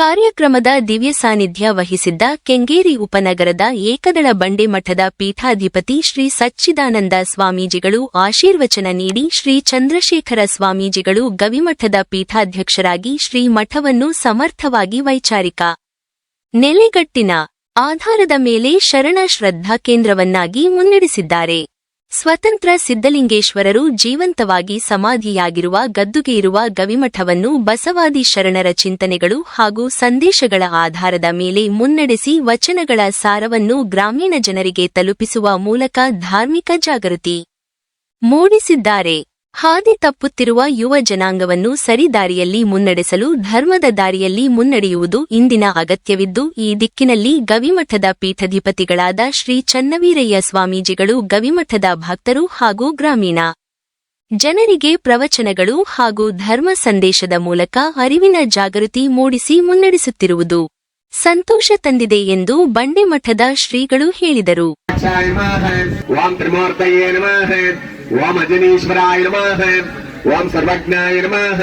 ಕಾರ್ಯಕ್ರಮದ ದಿವ್ಯ ಸಾನ್ನಿಧ್ಯ ವಹಿಸಿದ್ದ ಕೆಂಗೇರಿ ಉಪನಗರದ ಏಕದಳ ಬಂಡೆ ಮಠದ ಪೀಠಾಧಿಪತಿ ಶ್ರೀ ಸಚ್ಚಿದಾನಂದ ಸ್ವಾಮೀಜಿಗಳು ಆಶೀರ್ವಚನ ನೀಡಿ ಶ್ರೀ ಚಂದ್ರಶೇಖರ ಸ್ವಾಮೀಜಿಗಳು ಗವಿಮಠದ ಪೀಠಾಧ್ಯಕ್ಷರಾಗಿ ಶ್ರೀ ಮಠವನ್ನು ಸಮರ್ಥವಾಗಿ ವೈಚಾರಿಕ. ನೆಲೆಗಟ್ಟಿನ ಆಧಾರದ ಮೇಲೆ ಶರಣ ಶ್ರದ್ಧಾ ಕೇಂದ್ರವನ್ನಾಗಿ ಮುನ್ನಡೆಸಿದ್ದಾರೆ. ಸ್ವತಂತ್ರ ಸಿದ್ದಲಿಂಗೇಶ್ವರರು ಜೀವಂತವಾಗಿ ಸಮಾಧಿಯಾಗಿರುವ ಗದ್ದುಗೆ ಇರುವ ಗವಿಮಠವನ್ನು ಬಸವಾದಿ ಶರಣರ ಚಿಂತನೆಗಳು ಹಾಗೂ ಸಂದೇಶಗಳ ಆಧಾರದ ಮೇಲೆ ಮುನ್ನಡೆಸಿ ವಚನಗಳ ಸಾರವನ್ನು ಗ್ರಾಮೀಣ ಜನರಿಗೆ ತಲುಪಿಸುವ ಮೂಲಕ ಧಾರ್ಮಿಕ ಜಾಗೃತಿ ಮೂಡಿಸಿದ್ದಾರೆ. ಹಾದಿ ತಪ್ಪುತ್ತಿರುವ ಯುವ ಜನಾಂಗವನ್ನು ಸರಿದಾರಿಯಲ್ಲಿ ಮುನ್ನಡೆಸಲು ಧರ್ಮದ ದಾರಿಯಲ್ಲಿ ಮುನ್ನಡೆಯುವುದು ಇಂದಿನ ಅಗತ್ಯವಿದ್ದು, ಈ ದಿಕ್ಕಿನಲ್ಲಿ ಗವಿಮಠದ ಪೀಠಧಿಪತಿಗಳಾದ ಶ್ರೀ ಚನ್ನವೀರಯ್ಯ ಸ್ವಾಮೀಜಿಗಳು, ಗವಿಮಠದ ಭಕ್ತರು ಹಾಗೂ ಗ್ರಾಮೀಣ ಜನರಿಗೆ ಪ್ರವಚನಗಳು ಹಾಗೂ ಧರ್ಮ ಸಂದೇಶದ ಮೂಲಕ ಅರಿವಿನ ಜಾಗೃತಿ ಮೂಡಿಸಿ ಮುನ್ನಡೆಸುತ್ತಿರುವುದು ಸಂತೋಷ ತಂದಿದೆ ಎಂದು ಬಂಡೆಮಠದ ಶ್ರೀಗಳು ಹೇಳಿದರು. ओम अजनीश्वराय नमः। ओम सर्वज्ञाय नमः।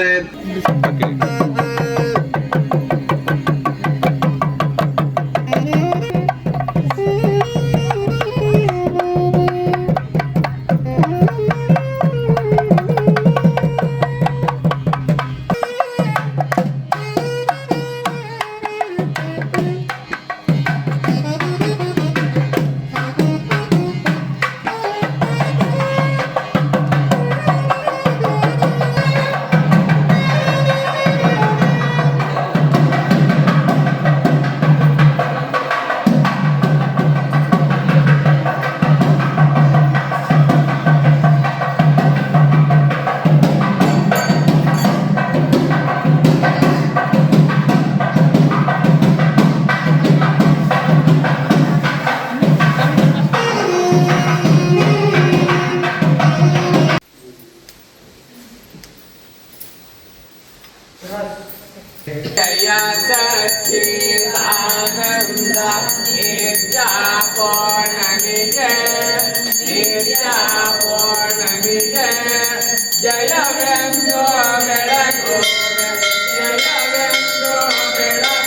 Jaya Vendo Vedakura, Jaya Vendo Vedakura, Jaya Vendo Vedakura, Jaya Vendo Vedakura, Jaya Vendo Vedakura, Jaya Vendo Vedakura, Jaya Vendo Vedakura, Jaya Vendo Vedakura, Jaya Vendo Vedakura,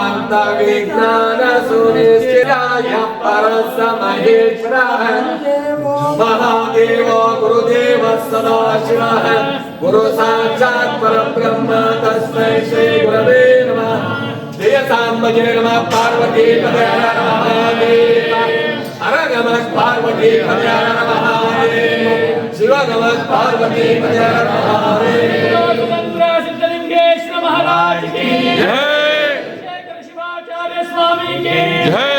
वेदान्तविज्ञानसुनिश्चिराय परसमहेश्वरः महादेवो गुरुदेवः सदाशिवः गुरु साक्षात् परब्रह्म तस्मै श्रीगुरवे नमः जय साम्बजे नमः पार्वती पदय नमः हर पार्वती पदय शिव नमः पार्वती पदय महाराज की शिवाचार्य again. Yeah.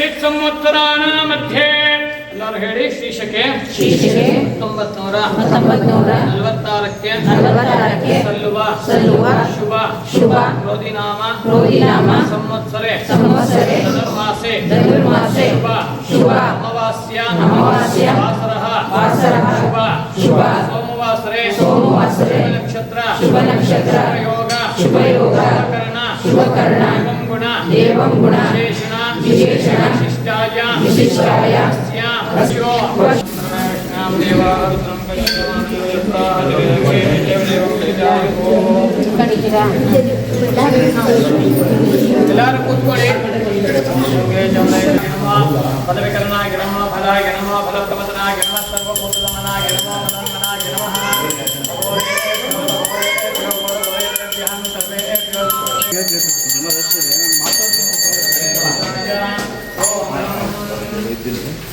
ಷಷ್ಠಿತ್ ಸಂವತ್ಸರಾನ ಮಧ್ಯೆ ಎಲ್ಲರೂ ಹೇಳಿ ಶ್ರೀಶಕೆ ಶೀರ್ಷಿಕೆ ತೊಂಬತ್ನೂರ ಹತ್ತೊಂಬತ್ತು ನೂರ ನಲವತ್ತಾರಕ್ಕೆ ನಲವತ್ತಾರಕ್ಕೆ ಸಲ್ಲುವ ಸಲ್ಲುವ ಶುಭ ಶುಭ ಕ್ರೋಧಿನಾಮ ಕ್ರೋಧಿನಾಮ ಸಂವತ್ಸರೆ ಸಂವತ್ಸರೆ ಧನುರ್ಮಾಸೆ ಧನುರ್ಮಾಸೆ ಶುಭ ಶುಭ ಅಮಾವಾಸ್ಯ ಅಮಾವಾಸ್ಯ ವಾಸರಃ ವಾಸರಃ ಶುಭ ಶುಭ ಸೋಮವಾಸರೆ ಸೋಮವಾಸರೆ ಶುಭ ನಕ್ಷತ್ರ ಶುಭ ನಕ್ಷತ್ರ ಯೋಗ ಶುಭ ಯೋಗ ಕರ್ಣ ಶುಭಕರ್ಣ ಏವಂ ಗುಣ ಏವಂ ಗುಣ ವಿಶೇಷಣ विशिष्टाय विशिष्टाय எல்லாரும் கூட்கோடி பதவிகரனாக கிரம பலாய கிரம பலப்பிரபதனாக கிரம சர்வபூதமனாக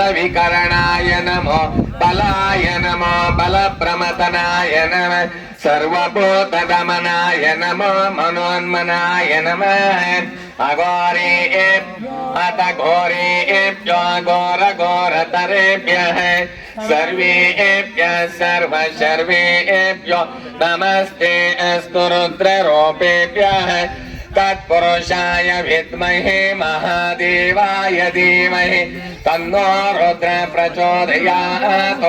बलविकरणाय नमो बलाय नमो बलप्रमतनाय नमः सर्वभूतदमनाय नमो मनोन्मनाय नमः। अघोरे अत घोरेभ्यो घोरघोरतरेभ्यः सर्वेभ्यः सर्व सर्वेभ्यो नमस्ते, अस्तु रुद्ररूपेभ्यः। तत्पुरुषाय विद्महे महादेवाय धीमहि तन्नो रुद्र प्रचोदयात्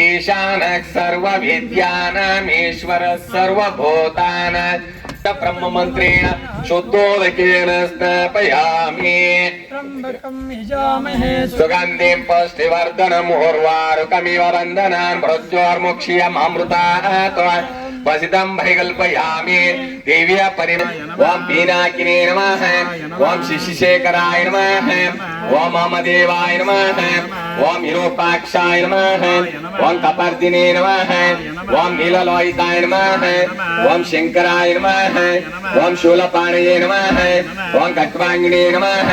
ईशानः सर्वविद्यानामीश्वरः सर्वभूतानां ब्रह्ममन्त्रेण शुद्धोदकेन स्थापयामि सुगन्धिं पुष्टिवर्धनमुर्वारुकमिव वन्दनान् వసితం భయకల్పయామి దేవ్య పరి ఓం మీనాకినే నమ ఓం శిశిశేఖరాయ నమ ఓం మమ నమ ओम विरूपाक्षाय नमः ओम कपर्दिने नमः ओम नीललोहिताय नमः ओम शंकराय नमः ओम शूलपाणये नमः ओम कट्वांगिणे नमः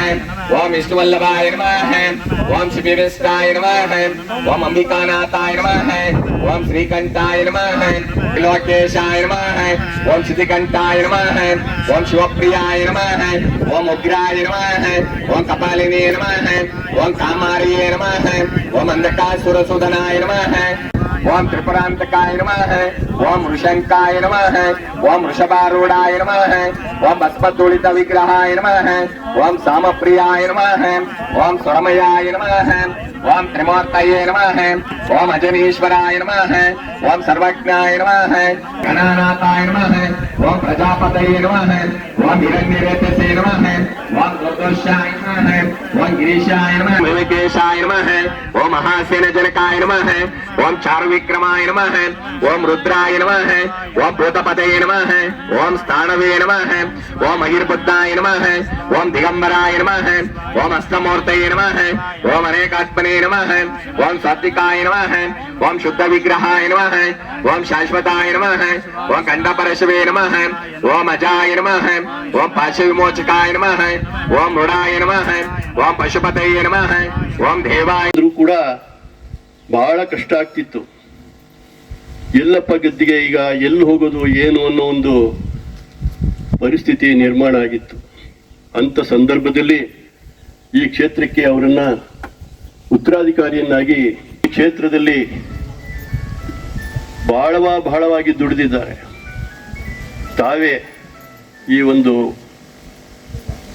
ओम विष्णुवल्लभाय नमः ओम शिविविष्टाय नमः ओम अंबिकानाथाय नमः ओम श्रीकंठाय नमः लोकेशाय नमः ओम सिद्धिकंठाय नमः ओम शिवप्रियाय नमः ओम उग्राय नमः ओम कपालिने नमः ओम कामारिये नमः ओम अंधकासुरसुधनाय नमः। ओम त्रिपुरांतकाय नमः। ओम वृषंकाय नमः। ओम वृषभारूढ़ाय नमः। ओम भस्पतुलित विग्रहाय नमः। ओम साम सामप्रियाय नमः। ओम सुरमयाय नमः। ओम त्रिमूर्तये नमः। ओम अजनीश्वराय नमः। ओम सर्वज्ञाय नमः। गणानाथाय नमः। वह प्रजापत यजमान है वह ओम प्रजापतये नमः है वह नमः है वह नमः है वह नमः मणिकेशाय नमः ओम महासेनजनकाय नमः ओम चारुविक्रमाय नमः ओम रुद्राय नमः ओम भूतपतये नमः ओम स्थाणवे नमः ओम अहिर्बुद्धाय नमः ओम दिगंबराय नमः ओम अष्टमूर्तये नमः ओम अनेकात्मने नमः ओम सात्विकाय नमः ओम शुद्ध विग्रहाय नमः ओम शाश्वताय नमः ओम खंडपरशवे नमः ॐ अजाय नमः ॐ पाशविमोचकाय नमः ॐ मृडाय नमः ॐ पशुपतये नमः ॐ देवाय ಆದ್ರೂ ಕೂಡ ಬಹಳ ಕಷ್ಟ ಆಗ್ತಿತ್ತು ಎಲ್ಲಪ್ಪ ಗದ್ದಿಗೆ ಈಗ ಎಲ್ಲಿ ಹೋಗೋದು ಏನು ಅನ್ನೋ ಒಂದು ಪರಿಸ್ಥಿತಿ ನಿರ್ಮಾಣ ಆಗಿತ್ತು ಅಂತ ಸಂದರ್ಭದಲ್ಲಿ ಈ ಕ್ಷೇತ್ರಕ್ಕೆ ಅವರನ್ನ ಉತ್ತರಾಧಿಕಾರಿಯನ್ನಾಗಿ ಈ ಕ್ಷೇತ್ರದಲ್ಲಿ ಬಹಳವ ಬಹಳವಾಗಿ ದುಡಿದಿದ್ದಾರೆ ತಾವೇ ಈ ಒಂದು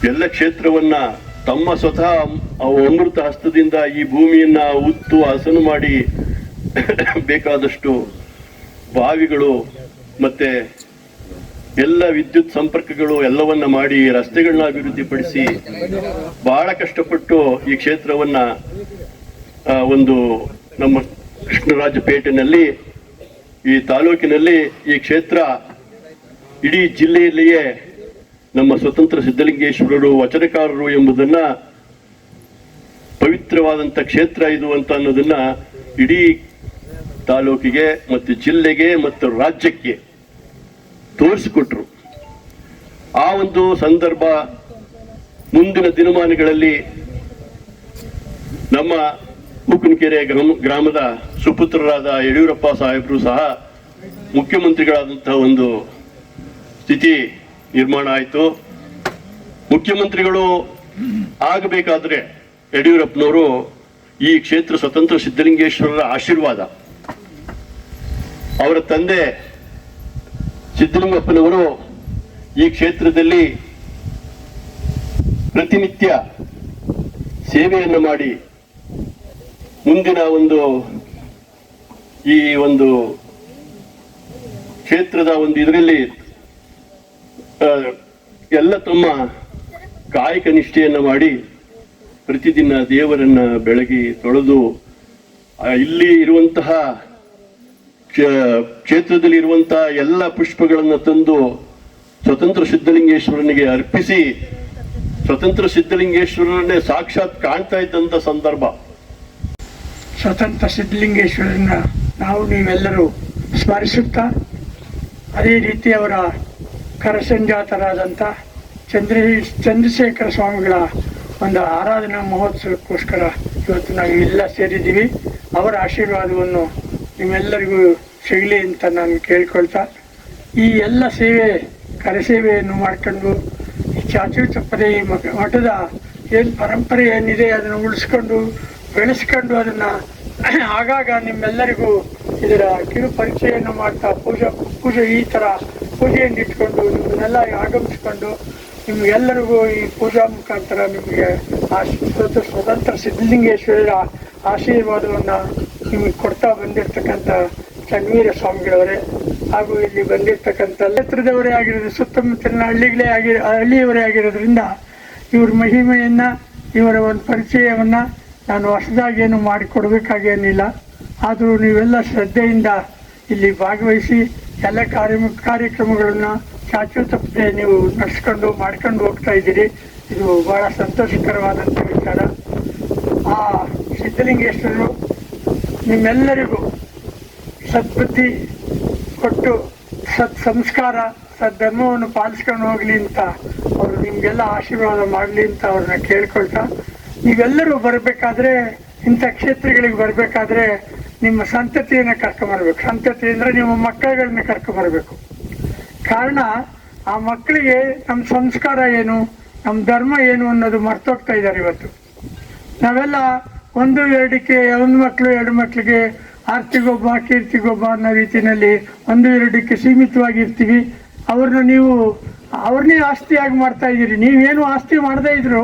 ಎಲ್ಲ ಕ್ಷೇತ್ರವನ್ನ ತಮ್ಮ ಸ್ವತಃ ಅಮೃತ ಹಸ್ತದಿಂದ ಈ ಭೂಮಿಯನ್ನ ಉತ್ತು ಹಸನು ಮಾಡಿ ಬೇಕಾದಷ್ಟು ಬಾವಿಗಳು ಮತ್ತೆ ಎಲ್ಲ ವಿದ್ಯುತ್ ಸಂಪರ್ಕಗಳು ಎಲ್ಲವನ್ನ ಮಾಡಿ ರಸ್ತೆಗಳನ್ನ ಅಭಿವೃದ್ಧಿಪಡಿಸಿ ಬಹಳ ಕಷ್ಟಪಟ್ಟು ಈ ಕ್ಷೇತ್ರವನ್ನ ಒಂದು ನಮ್ಮ ಕೃಷ್ಣರಾಜಪೇಟೆನಲ್ಲಿ ಈ ತಾಲೂಕಿನಲ್ಲಿ ಈ ಕ್ಷೇತ್ರ ಇಡೀ ಜಿಲ್ಲೆಯಲ್ಲಿಯೇ ನಮ್ಮ ಸ್ವತಂತ್ರ ಸಿದ್ಧಲಿಂಗೇಶ್ವರರು, ವಚನಕಾರರು ಎಂಬುದನ್ನ ಪವಿತ್ರವಾದಂಥ ಕ್ಷೇತ್ರ ಇದು ಅಂತ ಅನ್ನೋದನ್ನ ಇಡೀ ತಾಲೂಕಿಗೆ ಮತ್ತು ಜಿಲ್ಲೆಗೆ ಮತ್ತು ರಾಜ್ಯಕ್ಕೆ ತೋರಿಸಿಕೊಟ್ರು. ಆ ಒಂದು ಸಂದರ್ಭ ಮುಂದಿನ ದಿನಮಾನಗಳಲ್ಲಿ ನಮ್ಮ ಉಕ್ಕನಕೆರೆ ಗ್ರಾಮ, ಗ್ರಾಮದ ಸುಪುತ್ರರಾದ ಯಡಿಯೂರಪ್ಪ ಸಾಹೇಬರು ಸಹ ಮುಖ್ಯಮಂತ್ರಿಗಳಾದಂತಹ ಒಂದು ಸ್ಥಿತಿ ನಿರ್ಮಾಣ ಆಯಿತು. ಮುಖ್ಯಮಂತ್ರಿಗಳು ಆಗಬೇಕಾದ್ರೆ ಯಡಿಯೂರಪ್ಪನವರು ಈ ಕ್ಷೇತ್ರ ಸ್ವತಂತ್ರ ಸಿದ್ದಲಿಂಗೇಶ್ವರರ ಆಶೀರ್ವಾದ. ಅವರ ತಂದೆ ಸಿದ್ದಲಿಂಗಪ್ಪನವರು ಈ ಕ್ಷೇತ್ರದಲ್ಲಿ ಪ್ರತಿನಿತ್ಯ ಸೇವೆಯನ್ನು ಮಾಡಿ ಮುಂದಿನ ಒಂದು ಈ ಒಂದು ಕ್ಷೇತ್ರದ ಒಂದು ಇದರಲ್ಲಿ ಎಲ್ಲ ತಮ್ಮ ಕಾಯಕ ನಿಷ್ಠೆಯನ್ನು ಮಾಡಿ ಪ್ರತಿದಿನ ದೇವರನ್ನ ಬೆಳಗಿ ತೊಳೆದು ಇಲ್ಲಿ ಇರುವಂತಹ ಕ್ಷ- ಕ್ಷೇತ್ರದಲ್ಲಿ ಇರುವಂತಹ ಎಲ್ಲ ಪುಷ್ಪಗಳನ್ನು ತಂದು ಸ್ವತಂತ್ರ ಸಿದ್ಧಲಿಂಗೇಶ್ವರನಿಗೆ ಅರ್ಪಿಸಿ, ಸ್ವತಂತ್ರ ಸಿದ್ಧಲಿಂಗೇಶ್ವರನ್ನೇ ಸಾಕ್ಷಾತ್ ಕಾಣ್ತಾ ಇದ್ದಂತ ಸಂದರ್ಭ. ಸ್ವತಂತ್ರ ಸಿದ್ಧಲಿಂಗೇಶ್ವರನ್ನ ನಾವು ನೀವೆಲ್ಲರೂ ಸ್ಮರಿಸುತ್ತಾ, ಅದೇ ರೀತಿ ಅವರ ಕರಸಂಜಾತರಾದಂಥ ಚಂದ್ರ ಚಂದ್ರಶೇಖರ ಸ್ವಾಮಿಗಳ ಒಂದು ಆರಾಧನಾ ಮಹೋತ್ಸವಕ್ಕೋಸ್ಕರ ಇವತ್ತು ನಾವು ಎಲ್ಲ ಸೇರಿದ್ದೀವಿ. ಅವರ ಆಶೀರ್ವಾದವನ್ನು ನಿಮ್ಮೆಲ್ಲರಿಗೂ ಸಿಗಲಿ ಅಂತ ನಾನು ಕೇಳ್ಕೊಳ್ತಾ, ಈ ಎಲ್ಲ ಸೇವೆ, ಕರಸೇವೆಯನ್ನು ಮಾಡ್ಕೊಂಡು ಚಾಚು ತಪ್ಪದೆ ಈ ಮಠ- ಮಠದ ಏನು ಪರಂಪರೆ ಏನಿದೆ ಅದನ್ನು ಉಳಿಸ್ಕೊಂಡು, ಬೆಳೆಸ್ಕೊಂಡು ಅದನ್ನು ಆಗಾಗ ನಿಮ್ಮೆಲ್ಲರಿಗೂ ಇದರ ಕಿರು ಪರಿಚಯವನ್ನು ಮಾಡ್ತಾ, ಪೂಜಾ, ಪೂಜೆ ಈ ಥರ ಪೂಜೆಯನ್ನು ಇಟ್ಕೊಂಡು ನಿಮ್ಮನ್ನೆಲ್ಲ ಆಗಮಿಸ್ಕೊಂಡು, ನಿಮ್ಗೆಲ್ಲರಿಗೂ ಈ ಪೂಜಾ ಮುಖಾಂತರ ನಿಮಗೆ ಆ ಸ್ವತ, ಸ್ವತಂತ್ರ ಸಿದ್ಧಲಿಂಗೇಶ್ವರರ ಆಶೀರ್ವಾದವನ್ನು ನಿಮಗೆ ಕೊಡ್ತಾ ಬಂದಿರತಕ್ಕಂಥ ಚನ್ನೀರ ಸ್ವಾಮಿಗಳವರೇ ಹಾಗೂ ಇಲ್ಲಿ ಬಂದಿರತಕ್ಕಂಥ ಕ್ಷೇತ್ರದವರೇ ಆಗಿರೋದು, ಸುತ್ತಮುತ್ತಲಿನ ಹಳ್ಳಿಗಳೇ ಆಗಿ, ಹಳ್ಳಿಯವರೇ ಆಗಿರೋದ್ರಿಂದ ಇವ್ರ ಮಹಿಮೆಯನ್ನು, ಇವರ ಒಂದು ಪರಿಚಯವನ್ನು ನಾನು ಹೊಸದಾಗಿ ಏನು ಮಾಡಿಕೊಡ್ಬೇಕಾಗೇನಿಲ್ಲ ಆದರೂ ನೀವೆಲ್ಲ ಶ್ರದ್ಧೆಯಿಂದ ಇಲ್ಲಿ ಭಾಗವಹಿಸಿ ಎಲ್ಲ ಕಾರ್ಯ ಕಾರ್ಯಕ್ರಮಗಳನ್ನ ತಪ್ಪದೆ ನೀವು ನಡೆಸ್ಕೊಂಡು ಮಾಡ್ಕೊಂಡು ಹೋಗ್ತಾ ಇದ್ದೀರಿ. ಇದು ಬಹಳ ಸಂತೋಷಕರವಾದಂಥ ವಿಚಾರ. ಆ ಸಿದ್ಧಲಿಂಗೇಶ್ವರರು ನಿಮ್ಮೆಲ್ಲರಿಗೂ ಸದ್ಬುದ್ಧಿ ಕೊಟ್ಟು ಸತ್ ಸಂಸ್ಕಾರ ಸದ್ಧರ್ಮವನ್ನು ಪಾಲಿಸ್ಕೊಂಡು ಹೋಗಲಿ ಅಂತ ಅವರು ನಿಮಗೆಲ್ಲ ಆಶೀರ್ವಾದ ಮಾಡಲಿ ಅಂತ ಅವ್ರನ್ನ ಕೇಳ್ಕೊಳ್ತಾ, ನೀವೆಲ್ಲರೂ ಬರಬೇಕಾದ್ರೆ ಇಂಥ ಕ್ಷೇತ್ರಗಳಿಗೆ ಬರಬೇಕಾದ್ರೆ ನಿಮ್ಮ ಸಂತತಿಯನ್ನು ಕರ್ಕೊಂಬರ್ಬೇಕು ಸಂತತಿ ಅಂದರೆ ನಿಮ್ಮ ಮಕ್ಕಳುಗಳನ್ನ ಕರ್ಕೊಂಬರ್ಬೇಕು ಕಾರಣ, ಆ ಮಕ್ಕಳಿಗೆ ನಮ್ಮ ಸಂಸ್ಕಾರ ಏನು, ನಮ್ಮ ಧರ್ಮ ಏನು ಅನ್ನೋದು ಮರ್ತೋಗ್ತಾ ಇದ್ದಾರೆ ಇವತ್ತು. ನಾವೆಲ್ಲ ಒಂದು ಎರಡಕ್ಕೆ, ಒಂದು ಮಕ್ಕಳು, ಎರಡು ಮಕ್ಕಳಿಗೆ ಆರ್ತಿಗೊಬ್ಬ, ಕೀರ್ತಿಗೊಬ್ಬ ಅನ್ನೋ ರೀತಿಯಲ್ಲಿ ಒಂದು ಎರಡಕ್ಕೆ ಸೀಮಿತವಾಗಿರ್ತೀವಿ ಅವ್ರನ್ನ ನೀವು, ಅವ್ರನ್ನೇ ಆಸ್ತಿಯಾಗಿ ಮಾಡ್ತಾ ಇದ್ದೀರಿ. ನೀವೇನು ಆಸ್ತಿ ಮಾಡದೇ ಇದ್ರು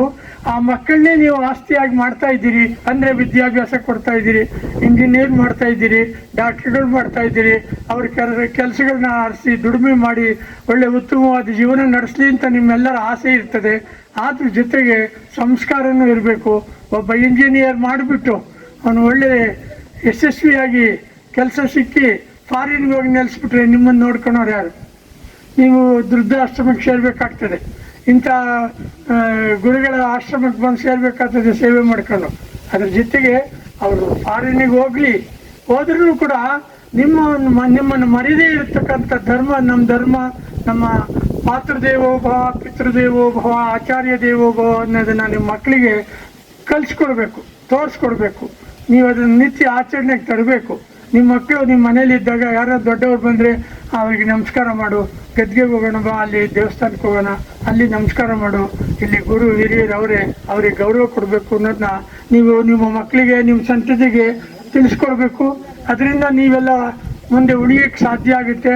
ಆ ಮಕ್ಕಳನ್ನೇ ನೀವು ಆಸ್ತಿಯಾಗಿ ಮಾಡ್ತಾ ಇದ್ದೀರಿ. ಅಂದ್ರೆ ವಿದ್ಯಾಭ್ಯಾಸ ಕೊಡ್ತಾ ಇದ್ದೀರಿ ಇಂಜಿನಿಯರ್ ಮಾಡ್ತಾ ಇದ್ದೀರಿ ಡಾಕ್ಟರ್ಗಳು ಮಾಡ್ತಾ ಇದ್ದೀರಿ. ಅವ್ರ ಕೆಲ ಕೆಲಸಗಳನ್ನ ಆರಿಸಿ, ದುಡಿಮೆ ಮಾಡಿ, ಒಳ್ಳೆ ಉತ್ತಮವಾದ ಜೀವನ ನಡೆಸಲಿ ಅಂತ ನಿಮ್ಮೆಲ್ಲರ ಆಸೆ ಇರ್ತದೆ. ಅದ್ರ ಜೊತೆಗೆ ಸಂಸ್ಕಾರನೂ ಇರಬೇಕು. ಒಬ್ಬ ಇಂಜಿನಿಯರ್ ಮಾಡಿಬಿಟ್ಟು ಅವನು ಒಳ್ಳೆ ಯಶಸ್ವಿಯಾಗಿ ಕೆಲಸ ಸಿಕ್ಕಿ ಫಾರಿನ್ಗೆ ಹೋಗಿ ನೆಲೆಸ್ಬಿಟ್ರೆ ನಿಮ್ಮನ್ನು ನೋಡ್ಕೊಳೋರು ಯಾರು? ನೀವು ವೃದ್ಧಾಶ್ರಮಕ್ಕೆ ಸೇರ್ಬೇಕಾಗ್ತದೆ. ಇಂಥ ಗುರುಗಳ ಆಶ್ರಮಕ್ಕೆ ಬಂದು ಸೇರ್ಬೇಕಾಗ್ತದೆ ಸೇವೆ ಮಾಡ್ಕೊಂಡು. ಅದ್ರ ಜೊತೆಗೆ ಅವರು ಫಾರಿನಿಗೆ ಹೋಗ್ಲಿ. ಹೋದ್ರೂ ಕೂಡ ನಿಮ್ಮ ನಿಮ್ಮನ್ನು ಮರಿದೇ ಇರತಕ್ಕಂಥ ಧರ್ಮ, ನಮ್ಮ ಧರ್ಮ, ನಮ್ಮ ಮಾತೃದೇವೋ ಭವ, ಪಿತೃದೇವೋ ಭವ ಆಚಾರ್ಯ ದೇವೋ ಭವ ಅನ್ನೋದನ್ನು ನಿಮ್ಮ ಮಕ್ಕಳಿಗೆ ಕಲಿಸ್ಕೊಡ್ಬೇಕು, ತೋರಿಸ್ಕೊಡ್ಬೇಕು. ನೀವು ಅದನ್ನ ನಿತ್ಯ ಆಚರಣೆಗೆ ತರಬೇಕು. ನಿಮ್ಮ ಮಕ್ಕಳು ನಿಮ್ಮ ಮನೇಲಿ ಇದ್ದಾಗ ಯಾರೋ ದೊಡ್ಡವ್ರು ಬಂದರೆ ಅವ್ರಿಗೆ ನಮಸ್ಕಾರ ಮಾಡು. ಗದ್ಗೆ ಹೋಗೋಣ ಬಾ, ಅಲ್ಲಿ ದೇವಸ್ಥಾನಕ್ಕೆ ಹೋಗೋಣ. ಅಲ್ಲಿ ನಮಸ್ಕಾರ ಮಾಡು. ಇಲ್ಲಿ ಗುರು ಹಿರಿಯರು ಅವರೇ, ಅವ್ರಿಗೆ ಗೌರವ ಕೊಡಬೇಕು ಅನ್ನೋದನ್ನ ನೀವು ನಿಮ್ಮ ಮಕ್ಕಳಿಗೆ, ನಿಮ್ಮ ಸಂತತಿಗೆ ತಿಳಿಸ್ಕೊಡ್ಬೇಕು. ಅದರಿಂದ ನೀವೆಲ್ಲ ಮುಂದೆ ಉಳಿಯಕ್ಕೆ ಸಾಧ್ಯ ಆಗುತ್ತೆ,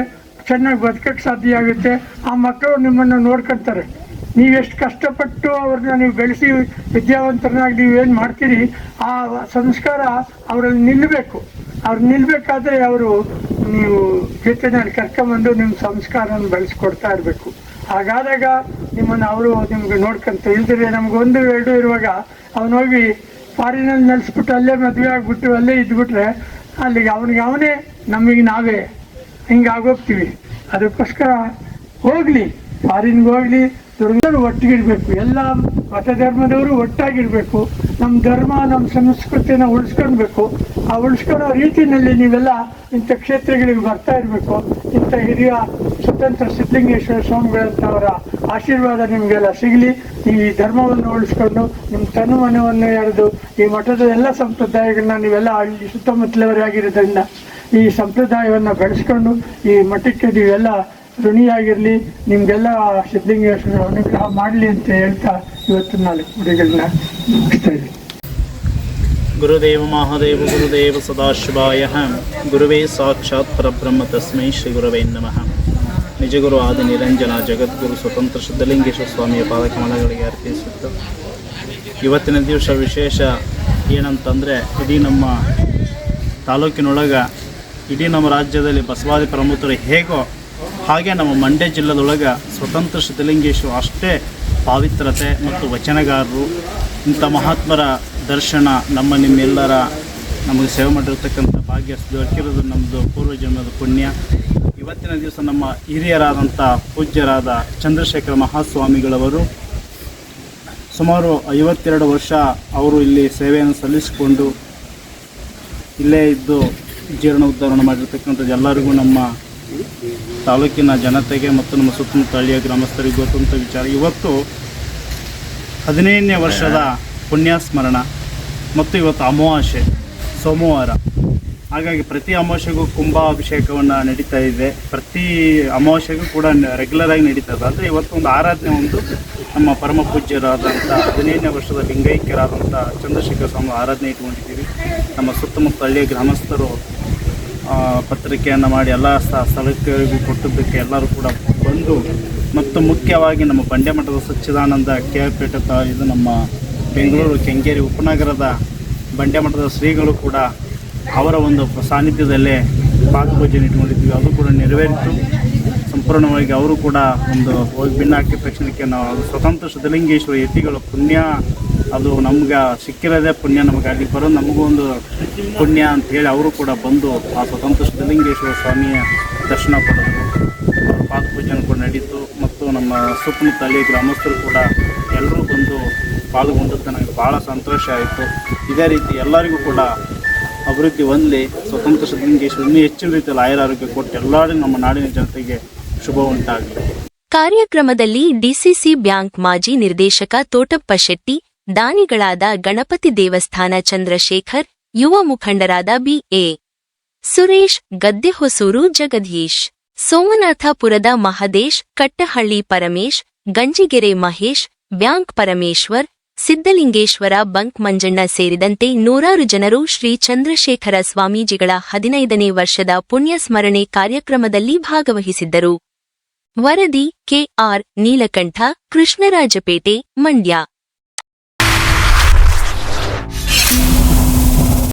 ಚೆನ್ನಾಗಿ ಬದುಕಕ್ಕೆ ಸಾಧ್ಯ ಆಗುತ್ತೆ. ಆ ಮಕ್ಕಳು ನಿಮ್ಮನ್ನು ನೋಡ್ಕೊಳ್ತಾರೆ ನೀವೆಷ್ಟು ಕಷ್ಟಪಟ್ಟು ಅವ್ರನ್ನ ನೀವು ಬೆಳೆಸಿ ವಿದ್ಯಾವಂತರನ್ನಾಗಿ ನೀವು ಏನು ಮಾಡ್ತೀರಿ, ಆ ಸಂಸ್ಕಾರ ಅವರಲ್ಲಿ ನಿಲ್ಲಬೇಕು ಅವ್ರು ನಿಲ್ಬೇಕಾದ್ರೆ ಅವರು ನೀವು ಜೊತೆನಲ್ಲಿ ಕರ್ಕೊಂಬಂದು ನಿಮ್ಮ ಸಂಸ್ಕಾರವನ್ನು ಬೆಳೆಸ್ಕೊಡ್ತಾ ಇರಬೇಕು. ಹಾಗಾದಾಗ ನಿಮ್ಮನ್ನು ಅವರು ನಿಮ್ಗೆ ನೋಡ್ಕೊಂತ ಇಲ್ದಿರೆ ಒಂದು ಎರಡು ಇರುವಾಗ ಅವನು ಹೋಗಿ ಫಾರಿನಲ್ಲಿ ನೆಲೆಸ್ಬಿಟ್ಟು ಅಲ್ಲೇ ಮದುವೆ ಆಗಿಬಿಟ್ಟು ಅಲ್ಲೇ ಇದ್ಬಿಟ್ರೆ ಅಲ್ಲಿಗೆ ಅವನಿಗೆ ಅವನೇ ನಮಗೆ ನಾವೇ. ಹಿಂಗೆ ಆಗೋಗ್ತೀವಿ ಅದಕ್ಕೋಸ್ಕರ ಹೋಗ್ಲಿ. ಫಾರಿನ್ಗೆ ಹೋಗ್ಲಿ. ಎಲ್ಲರೂ ಒಟ್ಟಿಗಿರ್ಬೇಕು. ಎಲ್ಲ ಮತ ಧರ್ಮದವರು ಒಟ್ಟಾಗಿರ್ಬೇಕು. ನಮ್ಮ ಧರ್ಮ ನಮ್ಮ ಸಂಸ್ಕೃತಿನ ಉಳಿಸ್ಕೊಳ್ಬೇಕು. ಆ ಉಳಿಸ್ಕೊಳ್ಳೋ ರೀತಿಯಲ್ಲಿ ನೀವೆಲ್ಲ ಇಂಥ ಕ್ಷೇತ್ರಗಳಿಗೆ ಬರ್ತಾ ಇರಬೇಕು. ಇಂಥ ಹಿರಿಯ ಸ್ವತಂತ್ರ ಸಿದ್ಧಲಿಂಗೇಶ್ವರ ಸ್ವಾಮಿಗಳಂತವರ ಆಶೀರ್ವಾದ ನಿಮಗೆಲ್ಲ ಸಿಗಲಿ. ಈ ಧರ್ಮವನ್ನು ಉಳಿಸ್ಕೊಂಡು ನಿಮ್ಮ ತನು ಮನವನ್ನು ಎಳೆದು ಈ ಮಠದ ಎಲ್ಲ ಸಂಪ್ರದಾಯಗಳನ್ನ ನೀವೆಲ್ಲ ಅಲ್ಲಿ ಸುತ್ತಮುತ್ತಲವರೇ ಆಗಿರೋದ್ರಿಂದ ಈ ಸಂಪ್ರದಾಯವನ್ನು ಬೆಳೆಸ್ಕೊಂಡು ಈ ಮಠಕ್ಕೆ ನೀವೆಲ್ಲ ಋಣಿಯಾಗಿರಲಿ ನಿಮಗೆಲ್ಲ ಸಿದ್ಧಲಿಂಗೇಶ್ವರ ಅನುಗ್ರಹ ಮಾಡಲಿ ಅಂತ ಹೇಳ್ತಾ ಇವತ್ತು ನಾಲ್ಕು ಗುಡಿಗಳನ್ನ ಮುಗಿಸ್ತಾ ಇದ್ದೀನಿ. ಗುರುದೇವ ಮಹಾದೇವ, ಗುರುದೇವ ಸದಾಶಿವಾಯ. ಗುರುವೇ ಸಾಕ್ಷಾತ್ ಪರಬ್ರಹ್ಮ ತಸ್ಮೈ ಶ್ರೀ ಗುರವೇ ನಮಃ. ನಿಜಗುರು ಆದಿ ನಿರಂಜನ ಜಗದ್ಗುರು ಸ್ವತಂತ್ರ ಸಿದ್ಧಲಿಂಗೇಶ್ವರ ಸ್ವಾಮಿಯ ಪಾದಕಮಲಗಳಿಗೆ ಅರ್ಪಿಸುತ್ತು. ಇವತ್ತಿನ ದಿವಸ ವಿಶೇಷ ಏನಂತಂದರೆ, ಇಡೀ ನಮ್ಮ ತಾಲೂಕಿನೊಳಗೆ, ಇಡೀ ನಮ್ಮ ರಾಜ್ಯದಲ್ಲಿ ಬಸವಾದಿ ಪ್ರಮುಖರು ಹೇಗೋ ಹಾಗೆ ನಮ್ಮ ಮಂಡ್ಯ ಜಿಲ್ಲೆದೊಳಗೆ ಸ್ವತಂತ್ರ ಸಿದ್ಧಲಿಂಗೇಶ್ವರ ಅಷ್ಟೇ ಪಾವಿತ್ರತೆ ಮತ್ತು ವಚನಗಾರರು, ಇಂಥ ಮಹಾತ್ಮರ ದರ್ಶನ ನಮ್ಮ ನಿಮ್ಮೆಲ್ಲರ ನಮಗೆ ಸೇವೆ ಮಾಡಿರ್ತಕ್ಕಂಥ ಭಾಗ್ಯ ದೊರಕಿರೋದು ನಮ್ಮದು ಪೂರ್ವಜನ್ಮದ ಪುಣ್ಯ. ಇವತ್ತಿನ ದಿವಸ ನಮ್ಮ ಹಿರಿಯರಾದಂಥ ಪೂಜ್ಯರಾದ ಚಂದ್ರಶೇಖರ ಮಹಾಸ್ವಾಮಿಗಳವರು ಸುಮಾರು ಐವತ್ತೆರಡು ವರ್ಷ ಅವರು ಇಲ್ಲಿ ಸೇವೆಯನ್ನು ಸಲ್ಲಿಸಿಕೊಂಡು ಇಲ್ಲೇ ಇದ್ದು ಜೀರ್ಣ ಉದ್ಧಾರಣ ಮಾಡಿರ್ತಕ್ಕಂಥದ್ದು ಎಲ್ಲರಿಗೂ ನಮ್ಮ ತಾಲೂಕಿನ ಜನತೆಗೆ ಮತ್ತು ನಮ್ಮ ಸುತ್ತಮುತ್ತ ಹಳ್ಳಿಯ ಗ್ರಾಮಸ್ಥರಿಗೆ ಗೊತ್ತಂತ ವಿಚಾರ. ಇವತ್ತು ಹದಿನೈದನೇ ವರ್ಷದ ಪುಣ್ಯಸ್ಮರಣ ಮತ್ತು ಇವತ್ತು ಅಮಾವಾಸ್ಯೆ, ಸೋಮವಾರ. ಹಾಗಾಗಿ ಪ್ರತಿ ಅಮಾವಾಸ್ಯೆಗೂ ಕುಂಭಾಭಿಷೇಕವನ್ನು ನಡೀತಾ ಇದೆ. ಪ್ರತಿ ಅಮಾವಾಸ್ಯೆಗೂ ಕೂಡ ರೆಗ್ಯುಲರ್ ಆಗಿ ನಡೀತಾ ಇದೆ. ಅಂದರೆ ಇವತ್ತು ಒಂದು ಆರಾಧನೆ, ಒಂದು ನಮ್ಮ ಪರಮ ಪೂಜ್ಯರಾದಂಥ, ಹದಿನೈದನೇ ವರ್ಷದ ಲಿಂಗೈಕ್ಯರಾದಂಥ ಚಂದ್ರಶೇಖರ ಸ್ವಾಮಿ ಆರಾಧನೆ ಇಟ್ಕೊಂಡಿದ್ದೀವಿ. ನಮ್ಮ ಸುತ್ತಮುತ್ತ ಹಳ್ಳಿಯ ಗ್ರಾಮಸ್ಥರು ಪತ್ರಿಕೆಯನ್ನು ಮಾಡಿ ಎಲ್ಲ ಸ್ಥಳಕ್ಕರಿಗೂ ಕೊಟ್ಟಿದ್ದಕ್ಕೆ ಎಲ್ಲರೂ ಕೂಡ ಬಂದು ಮತ್ತು ಮುಖ್ಯವಾಗಿ ನಮ್ಮ ಬಂಡೆ ಮಠದ ಸಚ್ಚಿದಾನಂದ ಕೆ ಆರ್ ಪೇಟೆ ತಾ, ಇದು ನಮ್ಮ ಬೆಂಗಳೂರು ಕೆಂಗೇರಿ ಉಪನಗರದ ಬಂಡೆ ಮಠದ ಶ್ರೀಗಳು ಕೂಡ ಅವರ ಒಂದು ಸಾನ್ನಿಧ್ಯದಲ್ಲೇ ಪಾಕಪೂಜೆಯನ್ನು ಇಟ್ಕೊಂಡಿದ್ವಿ ಅದು ಕೂಡ ನೆರವೇರಿತು. ಸಂಪೂರ್ಣವಾಗಿ ಅವರು ಕೂಡ ಒಂದು ಹೋಗಿ ಭಿನ್ನ ಹಾಕಿದ ತಕ್ಷಣಕ್ಕೆ ನಾವು ಸ್ವತಂತ್ರ ಸಿದ್ಧಲಿಂಗೇಶ್ವರ ಯತಿಗಳ ಪುಣ್ಯ ಅದು ನಮ್ಗೆ ಸಿಕ್ಕಿರೋದೇ ಪುಣ್ಯ ನಮಗೆ. ಅಲ್ಲಿ ನಮಗೂ ಒಂದು ಪುಣ್ಯ ಅಂತ ಹೇಳಿ ಅವರು ಕೂಡ ಬಂದು ಆ ಸ್ವತಂತ್ರ ಸಿದ್ಧಲಿಂಗೇಶ್ವರ ಸ್ವಾಮಿಯ ದರ್ಶನ ಪಡೆದರು. ಪೂಜೆ ಕೂಡ ನಡೀತು. ಮತ್ತು ನಮ್ಮ ಸುತ್ತಮುತ್ತ ಹಳ್ಳಿ ಗ್ರಾಮಸ್ಥರು ಕೂಡ ಎಲ್ಲರೂ ಬಂದು ಪಾಲ್ಗೊಂಡದ್ದು ನನಗೆ ಭಾಳ ಸಂತೋಷ ಆಯಿತು. ಇದೇ ರೀತಿ ಎಲ್ಲರಿಗೂ ಕೂಡ ಅಭಿವೃದ್ಧಿ ಹೊಂದಲಿ. ಸ್ವತಂತ್ರ ಸಿದ್ಧಲಿಂಗೇಶ್ವರ ಇನ್ನೂ ಹೆಚ್ಚಿನ ರೀತಿಯಲ್ಲಿ ಆಯುರಾರೋಗ್ಯ ಕೊಟ್ಟು ಎಲ್ಲರೂ ನಮ್ಮ ನಾಡಿನ ಜನತೆಗೆ ಶುಭ ಉಂಟಾಗಲಿ. ಕಾರ್ಯಕ್ರಮದಲ್ಲಿ ಡಿಸಿಸಿ ಬ್ಯಾಂಕ್ ಮಾಜಿ ನಿರ್ದೇಶಕ ತೋಟಪ್ಪ ಶೆಟ್ಟಿ ದಾನಿಗಳಾದ ಗಣಪತಿ ದೇವಸ್ಥಾನ ಚಂದ್ರಶೇಖರ್, ಯುವ ಮುಖಂಡರಾದ ಬಿಎ ಸುರೇಶ್, ಗದ್ದೆಹೊಸೂರು ಜಗದೀಶ್, ಸೋಮನಾಥಪುರದ ಮಹದೇಶ್, ಕಟ್ಟಹಳ್ಳಿ ಪರಮೇಶ್, ಗಂಜಿಗೆರೆ ಮಹೇಶ್, ಬ್ಯಾಂಕ್ ಪರಮೇಶ್ವರ್ ಸಿದ್ದಲಿಂಗೇಶ್ವರ ಬಂಕ್ ಮಂಜಣ್ಣ ಸೇರಿದಂತೆ ನೂರಾರು ಜನರು ಶ್ರೀ ಚಂದ್ರಶೇಖರ ಸ್ವಾಮೀಜಿಗಳ ಹದಿನೈದನೇ ವರ್ಷದ ಪುಣ್ಯಸ್ಮರಣೆ ಕಾರ್ಯಕ್ರಮದಲ್ಲಿ ಭಾಗವಹಿಸಿದ್ದರು. ವರದಿ ಕೆಆರ್ ನೀಲಕಂಠ, ಕೃಷ್ಣರಾಜಪೇಟೆ, ಮಂಡ್ಯ.